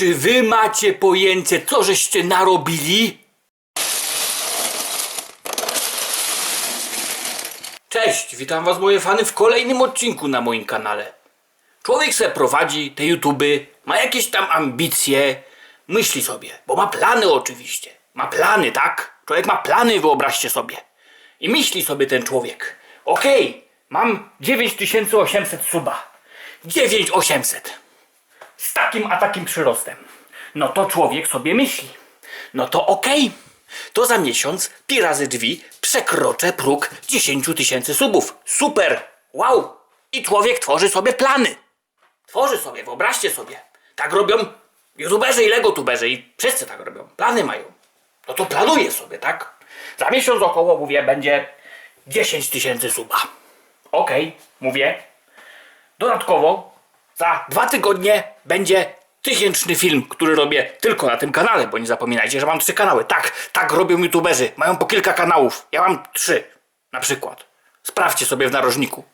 Czy wy macie pojęcie, co żeście narobili? Cześć, witam was moje fany w kolejnym odcinku na moim kanale. Człowiek se prowadzi te YouTuby, ma jakieś tam ambicje, myśli sobie, bo ma plany oczywiście. Ma plany, tak? Człowiek ma plany, wyobraźcie sobie. I myśli sobie ten człowiek. Okej, mam 9800 suba. 9800 z takim a takim przyrostem. No to człowiek sobie myśli. No to okej. To za miesiąc pi razy drzwi przekroczę próg 10 tysięcy subów. Super! Wow! I człowiek tworzy sobie plany. Tworzy sobie, wyobraźcie sobie. Tak robią youtuberzy i legotuberzy i wszyscy tak robią. Plany mają. No to planuję sobie, tak? Za miesiąc około, mówię, będzie 10 tysięcy suba. Okej, mówię, Dodatkowo za dwa tygodnie będzie tysięczny film, który robię tylko na tym kanale, bo nie zapominajcie, że mam trzy kanały. Tak, tak robią youtuberzy. Mają po kilka kanałów. Ja mam trzy, na przykład. Sprawdźcie sobie w narożniku.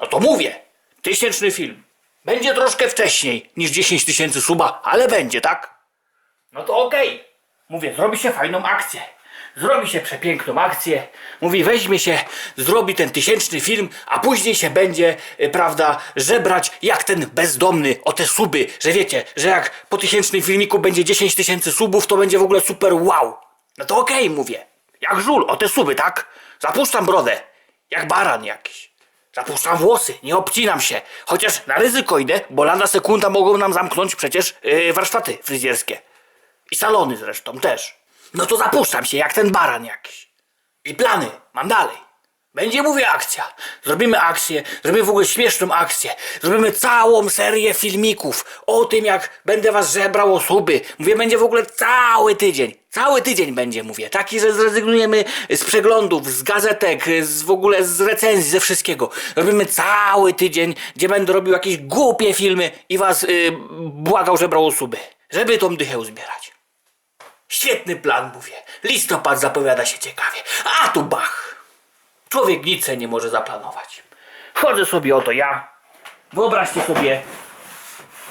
No to mówię, tysięczny film. Będzie troszkę wcześniej niż 10 tysięcy suba, ale będzie, tak? No to okej. Mówię, zrobi się fajną akcję. Zrobi się przepiękną akcję. Mówi, weźmie się, zrobi ten tysięczny film, a później się będzie, y, prawda, żebrać jak ten bezdomny o te suby. Że wiecie, że jak po tysięcznym filmiku będzie 10 tysięcy subów, to będzie w ogóle super wow. No to okej, mówię. Jak żul o te suby, tak? Zapuszczam brodę. Jak baran jakiś. Zapuszczam włosy, nie obcinam się. Chociaż na ryzyko idę, bo lada sekunda mogą nam zamknąć przecież yy, warsztaty fryzjerskie. I salony zresztą też. No to zapuszczam się jak ten baran jakiś. I plany mam dalej. Będzie, mówię, akcja. Zrobimy akcję, zrobimy w ogóle śmieszną akcję. Zrobimy całą serię filmików o tym, jak będę was żebrał osoby. Mówię, będzie w ogóle cały tydzień. Cały tydzień będzie, mówię. Taki, że zrezygnujemy z przeglądów, z gazetek, z w ogóle z recenzji, ze wszystkiego. Robimy cały tydzień, gdzie będę robił jakieś głupie filmy i was yy, błagał żebrał osoby. Żeby tą dychę zbierać. Świetny plan, mówię. Listopad zapowiada się ciekawie. A tu bach! Człowiek nic nie może zaplanować. Chodzę sobie oto ja. Wyobraźcie sobie.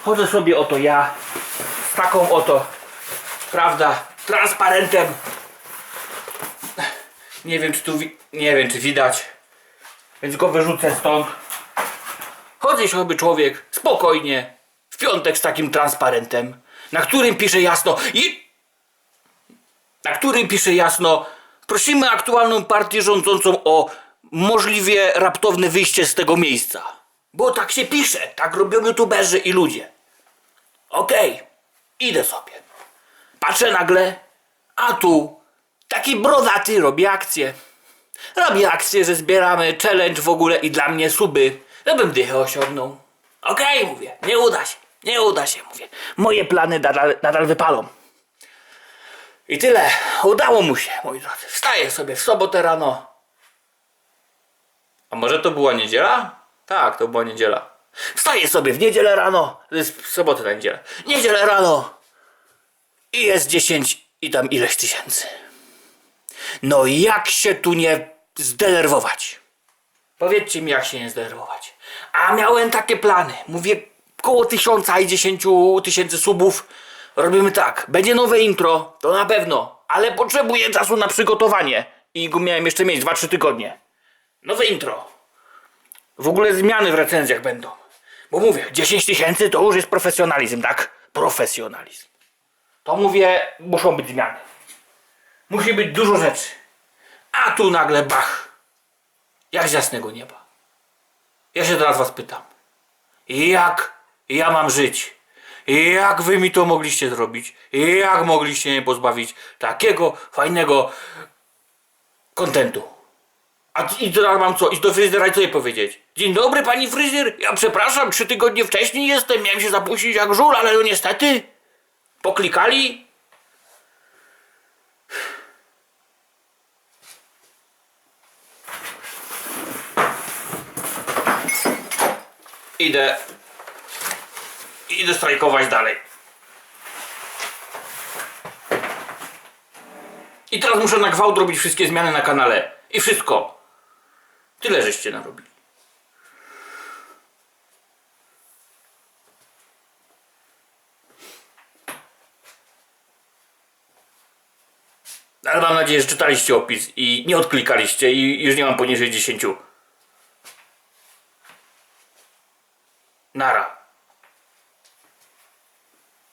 Chodzę sobie oto ja. Z taką oto, prawda, transparentem. Nie wiem, czy tu, nie wiem, czy widać. Więc go wyrzucę stąd. Chodzi sobie człowiek spokojnie w piątek z takim transparentem, na którym pisze jasno i na którym pisze jasno prosimy aktualną partię rządzącą o możliwie raptowne wyjście z tego miejsca. Bo tak się pisze, tak robią youtuberzy i ludzie. Okej, idę sobie. Patrzę nagle, a tu taki brodaty robi akcję. Robi akcję, że zbieramy challenge w ogóle i dla mnie suby, żebym dychę osiągnął. Okej, mówię, nie uda się, nie uda się, mówię. Moje plany nadal, nadal wypalą. I tyle. Udało mu się, moi drodzy. Wstaję sobie w sobotę rano. A może to była niedziela? Tak, to była niedziela. Wstaję sobie w niedzielę rano. To jest w sobotę na niedzielę. Niedzielę rano. I jest 10 i tam ileś tysięcy. No jak się tu nie zdenerwować? Powiedzcie mi, jak się nie zdenerwować. A miałem takie plany. Mówię, koło tysiąca i dziesięciu tysięcy subów. Robimy tak. Będzie nowe intro, to na pewno. Ale potrzebuję czasu na przygotowanie. I go miałem jeszcze mieć 2-3 tygodnie. Nowe intro. W ogóle zmiany w recenzjach będą. Bo mówię, 10 tysięcy to już jest profesjonalizm, tak? Profesjonalizm. To mówię, muszą być zmiany. Musi być dużo rzeczy. A tu nagle bach. Jak z jasnego nieba. Ja się teraz was pytam. Jak ja mam żyć? Jak wy mi to mogliście zrobić? Jak mogliście mnie pozbawić takiego fajnego kontentu? A i teraz mam co? Iść do fryzjera i co jej powiedzieć? Dzień dobry pani fryzjer, ja przepraszam, trzy tygodnie wcześniej jestem, miałem się zapuścić jak żul, ale no niestety poklikali. Idę idę strajkować dalej. I teraz muszę na gwałt robić wszystkie zmiany na kanale. I wszystko. Tyle żeście narobili. Ale mam nadzieję, że czytaliście opis i nie odklikaliście i już nie mam poniżej 10. Nara.